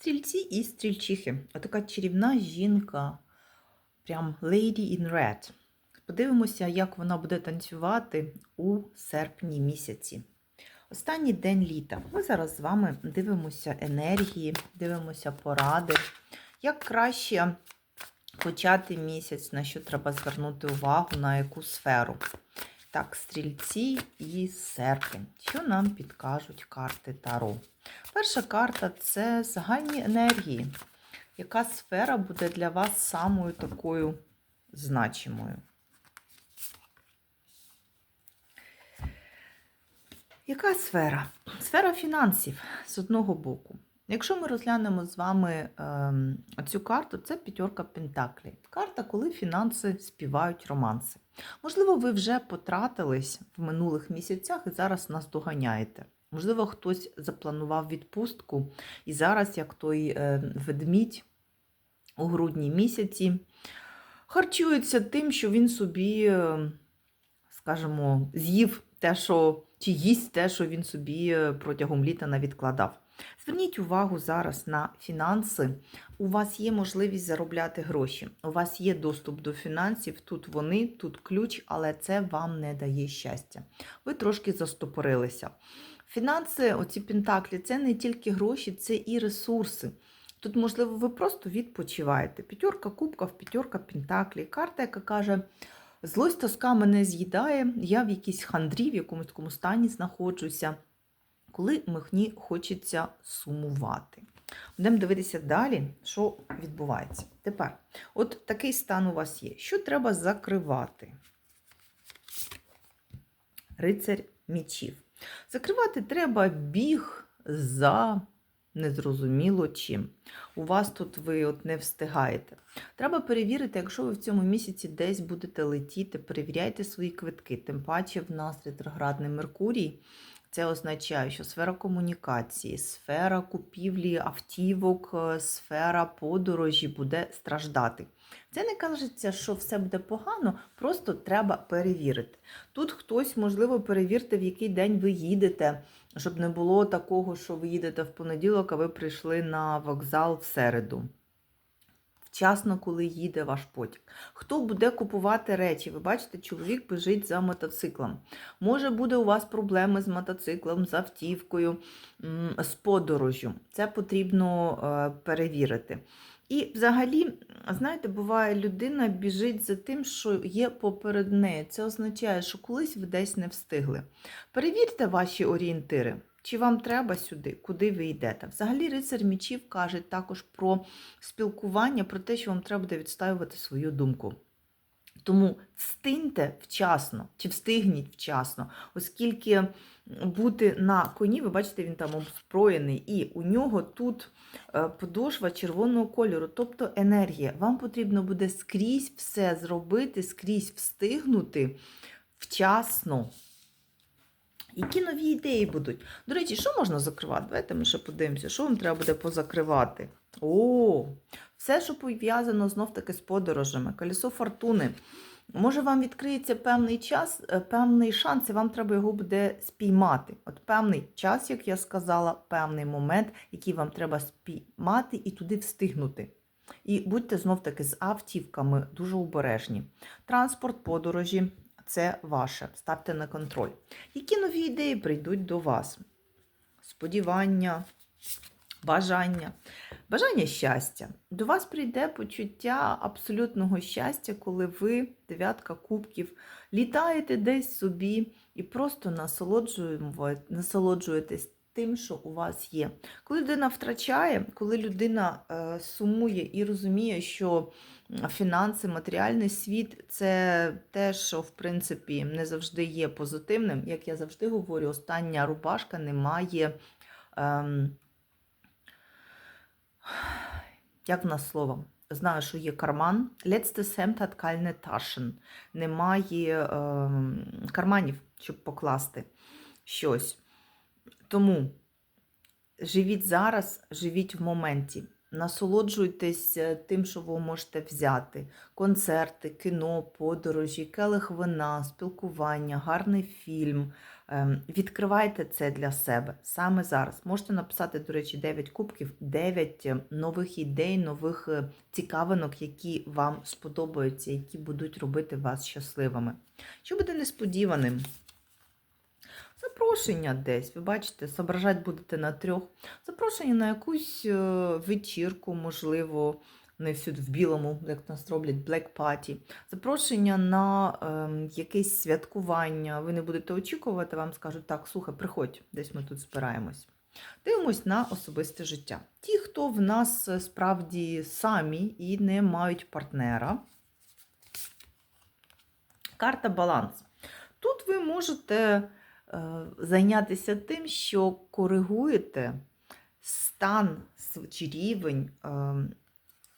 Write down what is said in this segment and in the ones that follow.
Стрільці і стрільчихи. Отака чарівна жінка. Прям Lady in Red. Подивимося, як вона буде танцювати у серпні місяці. Останній день літа. Ми зараз з вами дивимося енергії, дивимося поради, як краще почати місяць, на що треба звернути увагу, на яку сферу. Так, стрільці і серпень. Що нам підкажуть карти Таро? Перша карта це загальні енергії. Яка сфера буде для вас самою такою значимою? Яка сфера? Сфера фінансів з одного боку. Якщо ми розглянемо з вами ем, цю карту, це п'ятерка Пентаклі. Карта, коли фінанси співають романси. Можливо, ви вже потратились в минулих місяцях і зараз нас доганяєте. Можливо, хтось запланував відпустку і зараз, як той е, ведмідь у грудні місяці, харчується тим, що він собі, е, скажімо, з'їв те, що чи їсть те, що він собі е, протягом літа навідкладав. Зверніть увагу зараз на фінанси. У вас є можливість заробляти гроші, у вас є доступ до фінансів, тут вони, тут ключ, але це вам не дає щастя. Ви трошки застопорилися. Фінанси, оці пентаклі, це не тільки гроші, це і ресурси. Тут, можливо, ви просто відпочиваєте. П'ятерка кубків, п'ятерка пентаклі, карта, яка каже, злость тоска мене з'їдає, я в якійсь хандрі, в якомусь такому стані знаходжуся, коли мені хочеться сумувати. Будемо дивитися далі, що відбувається. Тепер, от такий стан у вас є. Що треба закривати? Рицарь мічів. Закривати треба біг за незрозуміло чим. У вас тут ви от не встигаєте. Треба перевірити, якщо ви в цьому місяці десь будете летіти, перевіряйте свої квитки. Тим паче в нас ретроградний Меркурій. Це означає, що сфера комунікації, сфера купівлі автівок, е, сфера подорожі буде страждати. Це не кажеться, що все буде погано, просто треба перевірити. Тут хтось, можливо, перевірте, в який день ви їдете, щоб не було такого, що ви їдете в понеділок, а ви прийшли на вокзал в середу. Вчасно, коли їде ваш потяг. Хто буде купувати речі? Ви бачите, чоловік біжить за мотоциклом. Може, буде у вас проблеми з мотоциклом, з автівкою, з подорожю. Це потрібно е, перевірити. І взагалі, знаєте, буває, людина біжить за тим, що є поперед неї. Це означає, що колись ви десь не встигли. Перевірте ваші орієнтири. Чи вам треба сюди, куди ви йдете? Взагалі, рицар мічів каже також про спілкування, про те, що вам треба буде відстоювати свою думку. Тому встиньте вчасно, чи встигніть вчасно, оскільки бути на коні, ви бачите, він там озброєний, і у нього тут подошва червоного кольору, тобто енергія. Вам потрібно буде скрізь все зробити, скрізь встигнути вчасно. Які нові ідеї будуть? До речі, що можна закривати? Давайте ми ще подивимося, що вам треба буде позакривати. О, все, що пов'язано знов-таки з подорожами, колесо фортуни. Може, вам відкриється певний час, е, певний шанс, і вам треба його буде спіймати. От певний час, як я сказала, певний момент, який вам треба спіймати і туди встигнути. І будьте знов-таки з автівками дуже обережні. Транспорт, подорожі, це ваше. Ставте на контроль. Які нові ідеї прийдуть до вас? Сподівання, бажання. Бажання щастя. До вас прийде почуття абсолютного щастя, коли ви, дев'ятка кубків, літаєте десь собі і просто насолоджуєтесь тим, що у вас є. Коли людина втрачає, коли людина е, сумує і розуміє, що фінанси, матеріальний світ це те, що в принципі не завжди є позитивним. Як я завжди говорю, остання рубашка не має. Ем, як в нас слово? Знаю, що є карман. Letzte Hemd hat keine Taschen. Немає е, карманів, щоб покласти щось. Тому живіть зараз, живіть в моменті. Насолоджуйтесь е, тим, що ви можете взяти: концерти, кіно, подорожі, келих вина, спілкування, гарний фільм, Ем, Відкривайте це для себе саме зараз. Можете написати, до речі, 9 кубків, 9 нових ідей, нових е, цікавинок, які вам сподобаються, які будуть робити вас щасливими. Що буде несподіваним? Запрошення десь, ви бачите, зображати будете на трьох. Запрошення на якусь е, вечірку, можливо, не всюди в білому, як нас роблять, Black Party. Запрошення на е, якесь святкування. Ви не будете очікувати, вам скажуть, так, слухай, приходь, десь ми тут збираємось. Дивимось на особисте життя. Ті, хто в нас е, справді самі і не мають партнера. Карта баланс. Тут ви можете зайнятися тим, що коригуєте стан чи рівень е,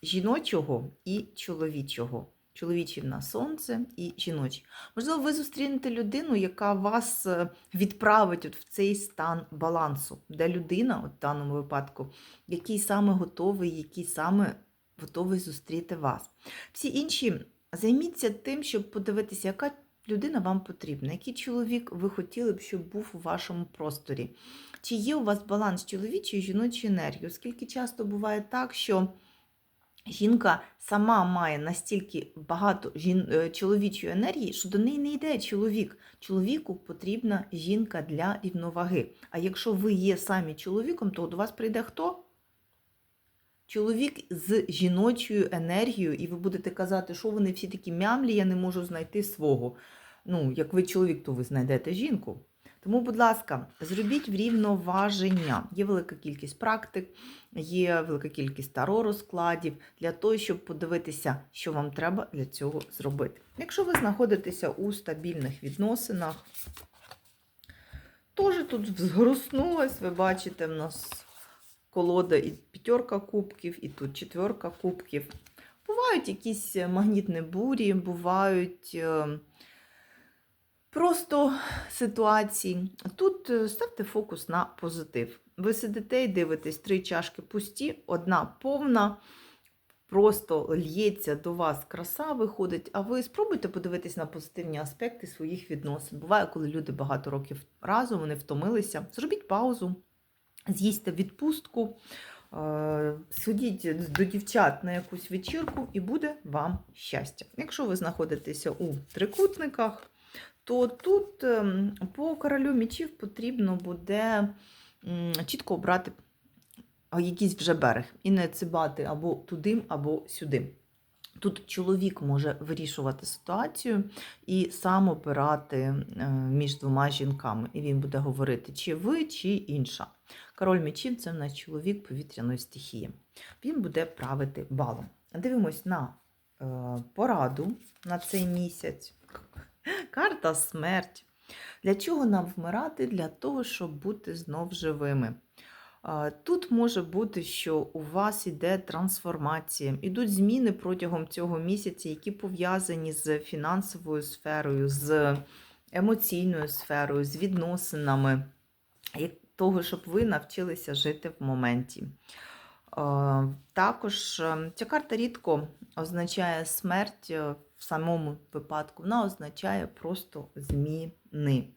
жіночого і чоловічого. Чоловічий в нас сонце і жіночий. Можливо, ви зустрінете людину, яка вас е, відправить от в цей стан балансу, де людина, от в даному випадку, який саме готовий, який саме готовий зустріти вас. Всі інші займіться тим, щоб подивитися, яка людина вам потрібна, який чоловік ви хотіли б, щоб був у вашому просторі. Чи є у вас баланс чоловічої і жіночої енергії? Оскільки часто буває так, що жінка сама має настільки багато жін... е, чоловічої енергії, що до неї не йде чоловік. Чоловіку потрібна жінка для рівноваги. А якщо ви є самі чоловіком, то до вас прийде хто? Чоловік з жіночою енергією, і ви будете казати, що вони всі такі мямлі, я не можу знайти свого. Ну, як ви чоловік, то ви знайдете жінку. Тому, будь ласка, зробіть врівноваження. Є велика кількість практик, є велика кількість таро розкладів для того, щоб подивитися, що вам треба для цього зробити. Якщо ви знаходитеся у стабільних відносинах, теж тут згруснулось, ви бачите, в нас колода і п'ятерка кубків, і тут четверка кубків. Бувають якісь магнітні бурі, бувають е, просто ситуації. Тут е, ставте фокус на позитив. Ви сидите і дивитесь, три чашки пусті, одна повна. Просто л'ється до вас краса виходить, а ви спробуйте подивитись на позитивні аспекти своїх відносин. Буває, коли люди багато років разом, вони втомилися. Зробіть паузу, з'їсти відпустку, е, сходіть до дівчат на якусь вечірку, і буде вам щастя. Якщо ви знаходитеся у трикутниках, то тут ем, по королю мічів потрібно буде чітко обрати якийсь вже берег і не цибати або туди, або сюди. Тут чоловік може вирішувати ситуацію і сам обирати е, між двома жінками. І він буде говорити, чи ви, чи інша. Король мечів це в нас чоловік повітряної стихії. Він буде правити балом. Дивимось на е, пораду на цей місяць. Карта смерть. Для чого нам вмирати? Для того, щоб бути знов живими. Тут може бути, що у вас іде трансформація, ідуть зміни протягом цього місяця, які пов'язані з фінансовою сферою, з емоційною сферою, з відносинами, того, щоб ви навчилися жити в моменті. Також е, ця карта рідко означає смерть е, в самому випадку, вона означає просто зміни.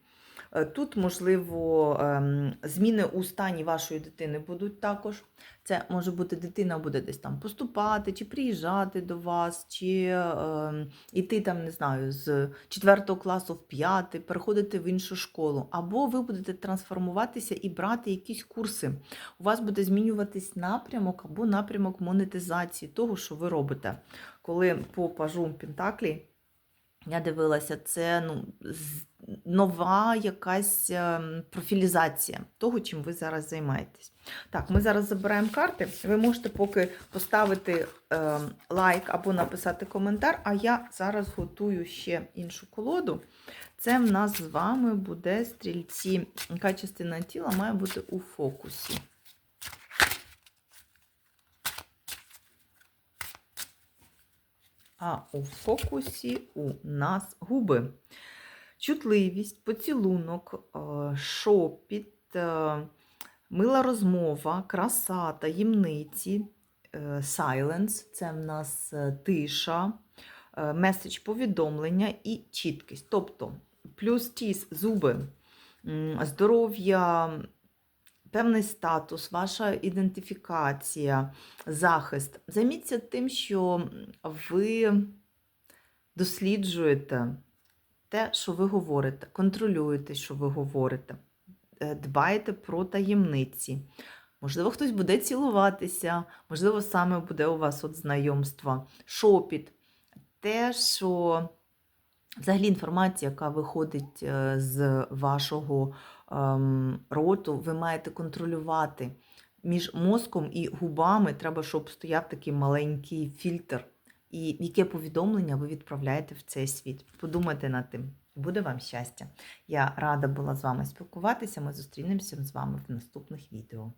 Е, Тут, можливо, ем, зміни у стані вашої дитини будуть також. Це може бути дитина буде десь там поступати, чи приїжджати до вас, чи ем, іти там, не знаю, з 4 класу в 5, переходити в іншу школу. Або ви будете трансформуватися і брати якісь курси. У вас буде змінюватись напрямок або напрямок монетизації того, що ви робите. Коли по пажу Пентаклі я дивилася, це ну, нова якась ем, профілізація того, чим ви зараз займаєтесь. Так, ми зараз забираємо карти. Ви можете поки поставити ем, лайк або написати коментар, а я зараз готую ще іншу колоду. Це в нас з вами буде стрільці. Яка частина тіла має бути у фокусі. А у фокусі у нас губи. Чутливість, поцілунок, е, шопіт, е, мила розмова, краса, таємниці, е, silence – це в нас тиша, меседж повідомлення і чіткість. Тобто плюс тіс, зуби, здоров'я, певний статус, ваша ідентифікація, захист. Займіться тим, що ви досліджуєте те, що ви говорите, контролюєте, що ви говорите, е, дбаєте про таємниці. Можливо, хтось буде цілуватися, можливо, саме буде у вас от знайомство, шопіт. Те, що взагалі інформація, яка виходить е, з вашого ем, роту, ви маєте контролювати. Між мозком і губами треба, щоб стояв такий маленький фільтр. І яке повідомлення ви відправляєте в цей світ. Подумайте над тим. Буде вам щастя. Я рада була з вами спілкуватися. Ми зустрінемося з вами в наступних відео.